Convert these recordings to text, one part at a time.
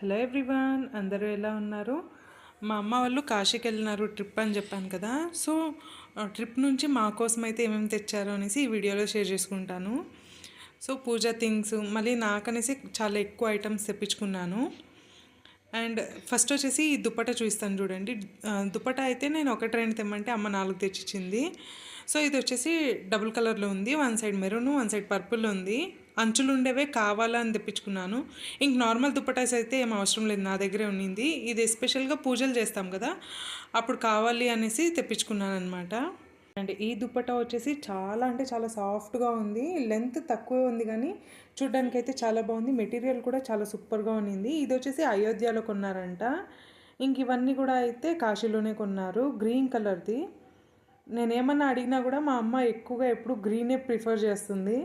Hello everyone అందరూ ఎలా ఉన్నారు? మా అమ్మ వాళ్ళు కాశీకి వెళ్ళినారు ట్రిప్ అని చెప్పాను కదా. సో ట్రిప్ నుంచి మా కోసం అయితే ఏమేమి తెచ్చారో అనేసి ఈ వీడియోలో షేర్ చేసుకుంటాను. సో పూజా థింగ్స్ మళ్ళీ నాకనేసి చాలా ఎక్కువ ఐటమ్స్ తెప్పించుకున్నాను. అండ్ ఫస్ట్ వచ్చేసి ఈ దుప్పట చూస్తాను చూడండి. దుప్పట అయితే నేను ఒకటి రెండు తెమ్మంటే అమ్మ నాలుగు తెచ్చిచ్చింది. సో ఇది వచ్చేసి డబుల్ కలర్లో ఉంది. One side maroon one side purple ఉంది. అంచులు ఉండేవే కావాలా అని తెప్పించుకున్నాను. ఇంక నార్మల్ దుప్పటాస్ అయితే ఏం అవసరం లేదు నా దగ్గరే ఉన్నింది. ఇది ఎస్పెషల్గా పూజలు చేస్తాం కదా అప్పుడు కావాలి అనేసి తెప్పించుకున్నాను అనమాట అండ్ ఈ దుప్పట వచ్చేసి చాలా అంటే చాలా సాఫ్ట్గా ఉంది. లెంత్ తక్కువే ఉంది కానీ చూడ్డానికి అయితే చాలా బాగుంది. మెటీరియల్ కూడా చాలా సూపర్గా ఉన్నింది. ఇది వచ్చేసి అయోధ్యలో కొన్నారంట. ఇంక ఇవన్నీ కూడా అయితే కాశీలోనే కొన్నారు. గ్రీన్ కలర్ది. నేనేమన్నా అడిగినా కూడా మా అమ్మ ఎక్కువగా ఎప్పుడు గ్రీనే ప్రిఫర్ చేస్తుంది.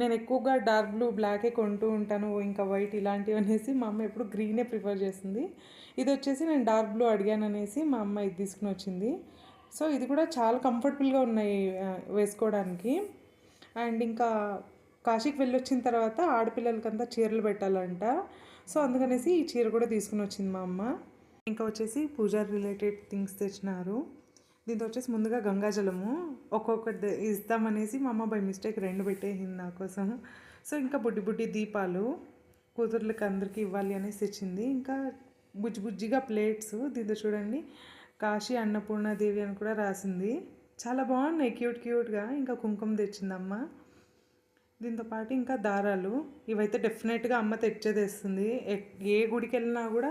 నేను ఎక్కువగా డార్క్ బ్లూ బ్లాకే కొంటూ ఉంటాను. ఇంకా వైట్ ఇలాంటివి అనేసి మా అమ్మ ఎప్పుడు గ్రీనే ప్రిఫర్ చేస్తుంది. ఇది వచ్చేసి నేను డార్క్ బ్లూ అడిగాను అనేసి మా అమ్మ ఇది తీసుకుని వచ్చింది. సో ఇది కూడా చాలా కంఫర్టబుల్గా ఉన్నాయి వేసుకోవడానికి. అండ్ ఇంకా కాశీకి వెళ్ళొచ్చిన తర్వాత ఆడపిల్లలకంతా చీరలు పెట్టాలంట. సో అందుకనేసి ఈ చీర కూడా తీసుకుని వచ్చింది మా అమ్మ. ఇంకా వచ్చేసి పూజా రిలేటెడ్ థింగ్స్ తెచ్చినారు. దీంతో వచ్చేసి ముందుగా గంగాజలము ఒక్కొక్కటి ఇస్తామనేసి మా అమ్మ బై మిస్టేక్ రెండు పెట్టేసింది నా కోసం. సో ఇంకా బుడ్డి బుడ్డి దీపాలు కూతుర్లకి అందరికీ ఇవ్వాలి అనేసి తెచ్చింది. ఇంకా బుజ్జి బుజ్జిగా ప్లేట్స్ దీంతో చూడండి కాశీ అన్నపూర్ణాదేవి అని కూడా రాసింది. చాలా బాగున్నాయి క్యూట్ క్యూట్గా. ఇంకా కుంకుమ తెచ్చిందమ్మ దీంతో పాటు ఇంకా దారాలు ఇవైతే డెఫినెట్గా అమ్మ తెచ్చేదేస్తుంది. ఏ గుడికి వెళ్ళినా కూడా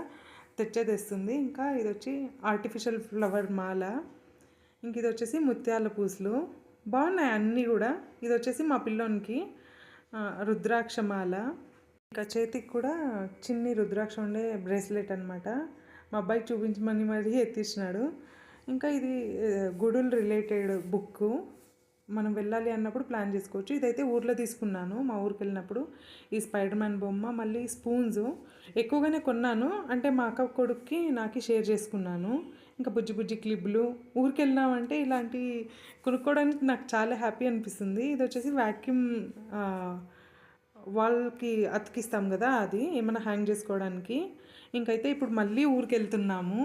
తెచ్చేదేస్తుంది. ఇంకా ఇది వచ్చి ఆర్టిఫిషియల్ ఫ్లవర్ మాల ఇంక ఇది వచ్చేసి ముత్యాల పూసలు. బాగున్నాయి అన్నీ కూడా. ఇది వచ్చేసి మా పిల్లోనికి రుద్రాక్ష మాల. ఇంకా చేతికి కూడా చిన్ని రుద్రాక్ష ఉండే బ్రేస్లెట్ అనమాట మా అబ్బాయి చూపించమని మరీ ఎత్తిచ్చినాడు ఇంకా ఇది గుడులు రిలేటెడ్ బుక్ మనం వెళ్ళాలి అన్నప్పుడు ప్లాన్ చేసుకోవచ్చు. ఇదైతే ఊర్లో తీసుకున్నాను. మా ఊరికి వెళ్ళినప్పుడు ఈ స్పైడర్ మ్యాన్ బొమ్మ మళ్ళీ స్పూన్స్ ఎక్కువగానే కొన్నాను. అంటే మా అక్క కొడుక్కి నాకు షేర్ చేసుకున్నాను. ఇంకా బుజ్జి బుజ్జి క్లిబ్లు ఊరికి వెళ్ళినామంటే ఇలాంటి కొనుక్కోవడానికి నాకు చాలా హ్యాపీ అనిపిస్తుంది. ఇది వచ్చేసి వ్యాక్యూమ్ వాళ్ళకి అతికిస్తాం కదా అది ఏమైనా హ్యాంగ్ చేసుకోవడానికి. ఇంకైతే ఇప్పుడు మళ్ళీ ఊరికి వెళ్తున్నాము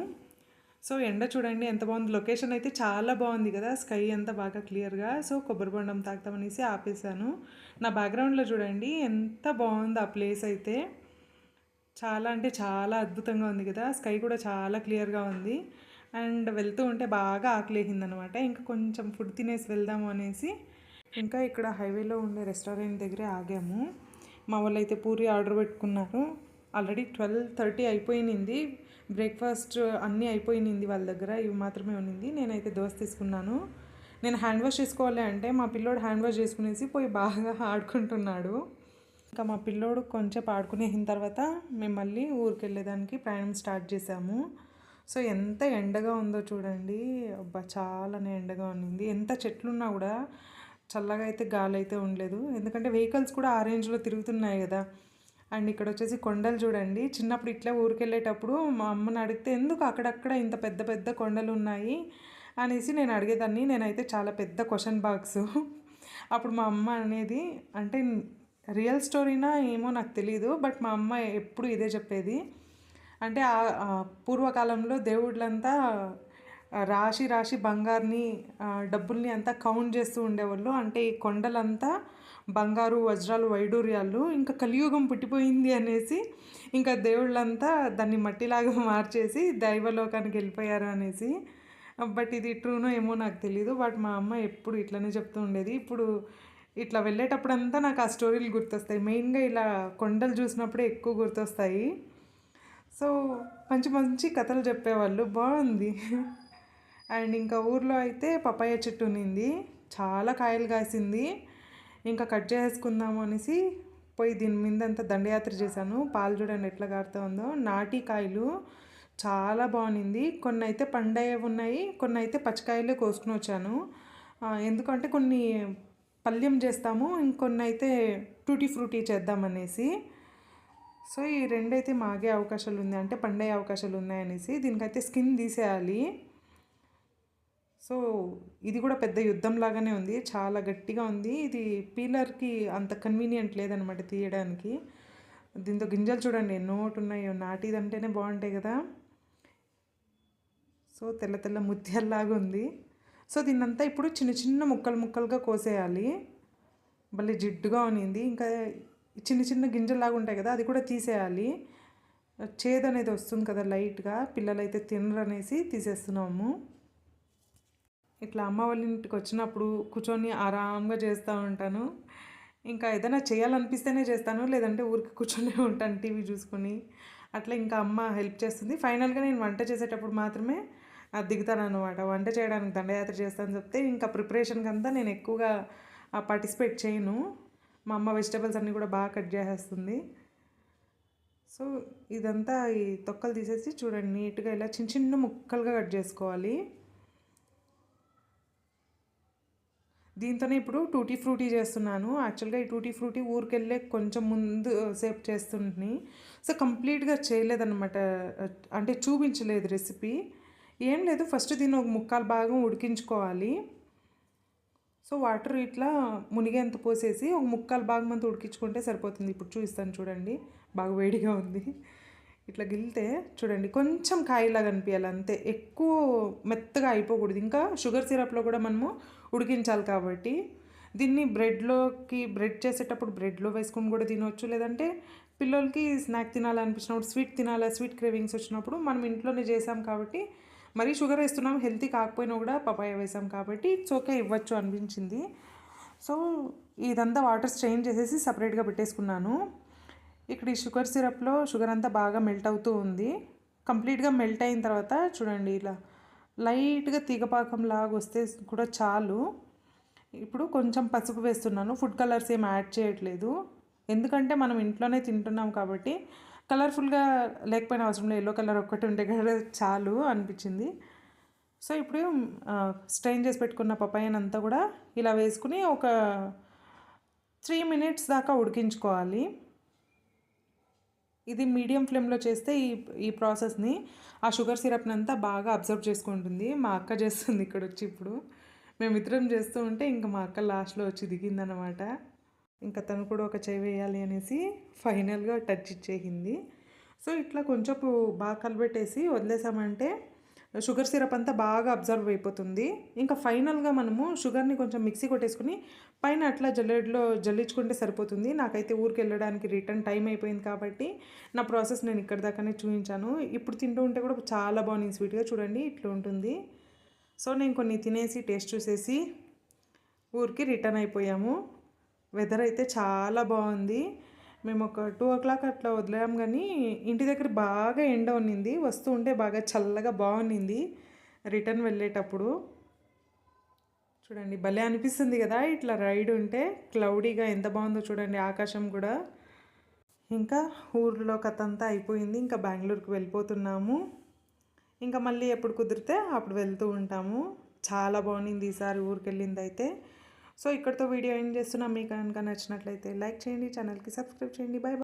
సో ఎండ చూడండి ఎంత బాగుంది. లొకేషన్ అయితే చాలా బాగుంది కదా. స్కై అంతా బాగా క్లియర్గా సో కొబ్బరి బొండం తాగుతామనేసి ఆపేసాను నా బ్యాక్గ్రౌండ్లో చూడండి ఎంత బాగుంది ఆ ప్లేస్ అయితే. చాలా అంటే చాలా అద్భుతంగా ఉంది కదా. స్కై కూడా చాలా క్లియర్గా ఉంది. అండ్ వెళ్తూ ఉంటే బాగా ఆకలేసింది అనమాట ఇంకా కొంచెం ఫుడ్ తినేసి వెళ్దాము అనేసి ఇంకా ఇక్కడ హైవేలో ఉండే రెస్టారెంట్ దగ్గరే ఆగాము. మా వాళ్ళు అయితే పూరి ఆర్డర్ పెట్టుకున్నారు. ఆల్రెడీ ట్వెల్వ్ థర్టీ అయిపోయింది. బ్రేక్ఫాస్ట్ అన్నీ అయిపోయినింది వాళ్ళ దగ్గర ఇవి మాత్రమే ఉన్నింది. నేనైతే దోశ తీసుకున్నాను. నేను హ్యాండ్ వాష్ చేసుకోవాలి అంటే మా పిల్లోడు హ్యాండ్ వాష్ చేసుకునేసి పోయి బాగా ఆడుకుంటున్నాడు. ఇంకా మా పిల్లోడు కొంచెం ఆడుకునేసిన తర్వాత మేము మళ్ళీ ఊరికి వెళ్ళేదానికి ప్రయాణం స్టార్ట్ చేసాము సో ఎంత ఎండగా ఉందో చూడండి. అబ్బా చాలానే ఎండగా ఉన్నింది. ఎంత చెట్లున్నా కూడా చల్లగా అయితే గాలి అయితే ఉండలేదు. ఎందుకంటే వెహికల్స్ కూడా ఆ రేంజ్లో తిరుగుతున్నాయి కదా. అండ్ ఇక్కడ వచ్చేసి కొండలు చూడండి. చిన్నప్పుడు ఇట్లా ఊరికెళ్ళేటప్పుడు మా అమ్మని అడిగితే ఎందుకు అక్కడక్కడ ఇంత పెద్ద పెద్ద కొండలు ఉన్నాయి అనేసి నేను అడిగేదాన్ని. నేనైతే చాలా పెద్ద క్వశ్చన్ బాక్స్. అప్పుడు మా అమ్మ అనేది అంటే రియల్ స్టోరీనా ఏమో నాకు తెలియదు బట్ మా అమ్మ ఎప్పుడు ఇదే చెప్పేది. అంటే ఆ- పూర్వకాలంలో దేవుళ్ళంతా రాశి రాశి బంగారుని డబ్బుల్ని అంతా కౌంట్ చేస్తూ ఉండేవాళ్ళు. అంటే ఈ కొండలంతా బంగారు వజ్రాలు వైడూర్యాలు ఇంకా కలియుగం పుట్టిపోయింది అనేసి ఇంకా దేవుళ్ళంతా దాన్ని మట్టిలాగా మార్చేసి దైవలోకానికి వెళ్ళిపోయారు అనేసి. బట్ ఇది ట్రూనో ఏమో నాకు తెలియదు బట్ మా అమ్మ ఎప్పుడు ఇట్లనే చెప్తూ ఉండేది. ఇప్పుడు ఇట్లా వెళ్ళేటప్పుడంతా నాకు ఆ స్టోరీలు గుర్తొస్తాయి. మెయిన్గా ఇలా కొండలు చూసినప్పుడే ఎక్కువ గుర్తొస్తాయి. సో మంచి మంచి కథలు చెప్పేవాళ్ళు. బాగుంది. అండ్ ఇంకా ఊర్లో అయితే పపాయ చెట్టు ఉన్నింది. చాలా కాయలు కాసింది. ఇంకా కట్ చేసుకుందాము అనేసి పోయి దీని మీద అంతా దండయాత్ర చేశాను. పాలు చూడండి ఎట్లా కారుతా ఉందో నాటికాయలు చాలా బాగుంది కొన్ని అయితే పండయ్య ఉన్నాయి కొన్ని అయితే పచ్చికాయలే కోసుకుని వచ్చాను. ఎందుకంటే కొన్ని పల్యం చేస్తాము ఇంకొన్ని అయితే టూటీ ఫ్రూటీ చేద్దామనేసి సో ఈ రెండైతే మాగే అవకాశాలు ఉంది అంటే పండే అవకాశాలు ఉన్నాయనేసి దీనికైతే స్కిన్ తీసేయాలి. సో ఇది కూడా పెద్ద యుద్ధం లాగానే ఉంది. చాలా గట్టిగా ఉంది. ఇది పీలర్కి అంత కన్వీనియంట్ లేదనమాట తీయడానికి. దీంతో గింజలు చూడండి నోటు ఉన్నాయో నాటిదంటేనే బాగుంటాయి కదా. సో తెల్ల తెల్ల ముత్యాల్లాగా ఉంది. సో దీన్నంతా ఇప్పుడు చిన్న చిన్న ముక్కలు ముక్కలుగా కోసేయాలి. భలే జిడ్డుగా ఉన్నింది ఇంకా చిన్న చిన్న గింజల్లాగా ఉంటాయి కదా అది కూడా తీసేయాలి. చేదు అనేది వస్తుంది కదా లైట్గా. పిల్లలైతే తినరు అనేసి తీసేస్తున్నాము. ఇట్లా అమ్మ వాళ్ళ ఇంటికి వచ్చినప్పుడు కూర్చొని ఆరామ్గా చేస్తూ ఉంటాను. ఇంకా ఏదైనా చేయాలనిపిస్తేనే చేస్తాను లేదంటే ఊరికి కూర్చొని ఉంటాను టీవీ చూసుకొని. అట్లా ఇంకా అమ్మ హెల్ప్ చేస్తుంది. ఫైనల్గా నేను వంట చేసేటప్పుడు మాత్రమే దిగుతాను అనమాట వంట చేయడానికి దండయాత్ర చేస్తాను చెప్తే ఇంకా ప్రిపరేషన్కి అంతా నేను ఎక్కువగా పార్టిసిపేట్ చేయను. మా అమ్మ వెజిటబుల్స్ అన్నీ కూడా బాగా కట్ చేసేస్తుంది. సో ఇదంతా ఈ తొక్కలు తీసేసి చూడండి నీట్గా ఇలా చిన్న చిన్న ముక్కలుగా కట్ చేసుకోవాలి. దీంతోనే ఇప్పుడు టూటీ ఫ్రూటీ చేస్తున్నాను. యాక్చువల్గా ఈ టూటీ ఫ్రూటీ ఊరికెళ్ళే కొంచెం ముందు సేపు చేస్తుంది. సో కంప్లీట్గా చేయలేదన్నమాట. అంటే చూపించలేదు రెసిపీ. ఏం లేదు ఫస్ట్ దీన్ని ఒక ముక్కాలు భాగం ఉడికించుకోవాలి. సో వాటర్ ఇట్లా మునిగేంత పోసేసి ఒక ముక్కాలు భాగం అంతా ఉడికించుకుంటే సరిపోతుంది. ఇప్పుడు చూపిస్తాను చూడండి. బాగా వేడిగా ఉంది. ఇట్లా గిల్తే చూడండి కొంచెం కాయలాగా అనిపించాలి అంతే. ఎక్కువ మెత్తగా అయిపోకూడదు. ఇంకా షుగర్ సిరప్లో కూడా మనము ఉడికించాలి కాబట్టి దీన్ని బ్రెడ్లోకి బ్రెడ్ చేసేటప్పుడు బ్రెడ్లో వేసుకొని కూడా తినవచ్చు లేదంటే పిల్లలకి స్నాక్ తినాలనిపించినప్పుడు స్వీట్ తినాలా స్వీట్ క్రేవింగ్స్ వచ్చినప్పుడు మనం ఇంట్లోనే చేసాం కాబట్టి మరీ షుగర్ వేస్తున్నాం హెల్తీ కాకపోయినా కూడా పపాయ వేసాం కాబట్టి ఇట్స్ ఓకే ఇవ్వచ్చు అనిపించింది. సో ఇదంతా వాటర్ స్ట్రెయిన్ చేసేసి సపరేట్గా పెట్టేసుకున్నాను. ఇక్కడ ఈ షుగర్ సిరప్లో షుగర్ అంతా బాగా మెల్ట్ అవుతూ ఉంది. కంప్లీట్గా మెల్ట్ అయిన తర్వాత చూడండి ఇలా లైట్గా తీగపాకం లాగా వస్తే కూడా చాలు. ఇప్పుడు కొంచెం పసుపు వేస్తున్నాను. ఫుడ్ కలర్స్ ఏం యాడ్ చేయట్లేదు. ఎందుకంటే మనం ఇంట్లోనే తింటున్నాం కాబట్టి కలర్ఫుల్గా లేకపోయినా అవసరం లేదు. ఎల్లో కలర్ ఒక్కటి ఉంటే కదా చాలు అనిపించింది. సో ఇప్పుడు స్ట్రెయిన్ చేసి పెట్టుకున్న పపాయనంతా కూడా ఇలా వేసుకుని ఒక త్రీ మినిట్స్ దాకా ఉడికించుకోవాలి. ఇది మీడియం ఫ్లేమ్లో చేస్తే ఈ ఈ ప్రాసెస్ని ఆ షుగర్ సిరప్ని అంతా బాగా అబ్జర్వ్ చేసుకుంటుంది. మా అక్క చేస్తుంది ఇక్కడ వచ్చి ఇప్పుడు. మేమిద్దరం చేస్తూ ఉంటే ఇంకా మా అక్క లాస్ట్లో వచ్చి దిగిందనమాట ఇంకా తను కూడా ఒక చేయి వేయాలి అనేసి ఫైనల్గా టచ్ ఇచ్చేసింది. సో ఇట్లా కొంచెం బాగా కలబెట్టేసి వదిలేసామంటే షుగర్ సిరప్ అంతా బాగా అబ్జర్వ్ అయిపోతుంది. ఇంకా ఫైనల్గా మనము షుగర్ని కొంచెం మిక్సీ కొట్టేసుకుని పైన అట్లా జల్లెడలో జల్లించుకుంటే సరిపోతుంది. నాకైతే ఊరికి వెళ్ళడానికి రిటర్న్ టైం అయిపోయింది కాబట్టి నా ప్రాసెస్ నేను ఇక్కడ దాకానే చూపించాను ఇప్పుడు తింటూ ఉంటే కూడా చాలా బాగుంది స్వీట్గా. చూడండి ఇట్లా ఉంటుంది. సో నేను కొన్ని తినేసి టేస్ట్ చూసేసి ఊరికి రిటర్న్ అయిపోయాము. వెదర్ అయితే చాలా బాగుంది. మేము ఒక టూ ఓ క్లాక్ అట్లా వదిలాం కానీ ఇంటి దగ్గర బాగా ఎండ ఉన్నింది. వస్తూ ఉంటే బాగా చల్లగా బాగుంది రిటర్న్ వెళ్ళేటప్పుడు చూడండి భలే అనిపిస్తుంది కదా ఇట్లా రైడ్ ఉంటే. క్లౌడీగా ఎంత బాగుందో చూడండి ఆకాశం కూడా. ఇంకా ఊర్లో కథ అంతా అయిపోయింది. ఇంకా బెంగళూరుకి వెళ్ళిపోతున్నాము. ఇంకా మళ్ళీ ఎప్పుడు కుదిరితే అప్పుడు వెళ్తూ ఉంటాము. చాలా బాగుంది ఈసారి ఊరికి వెళ్ళింది అయితే సో ఇక్కడితో వీడియో ఏం చేస్తున్నా. మీకు కనుక నచ్చినట్లయితే లైక్ చేయండి ఛానల్కి సబ్స్క్రైబ్ చేయండి. బాయ్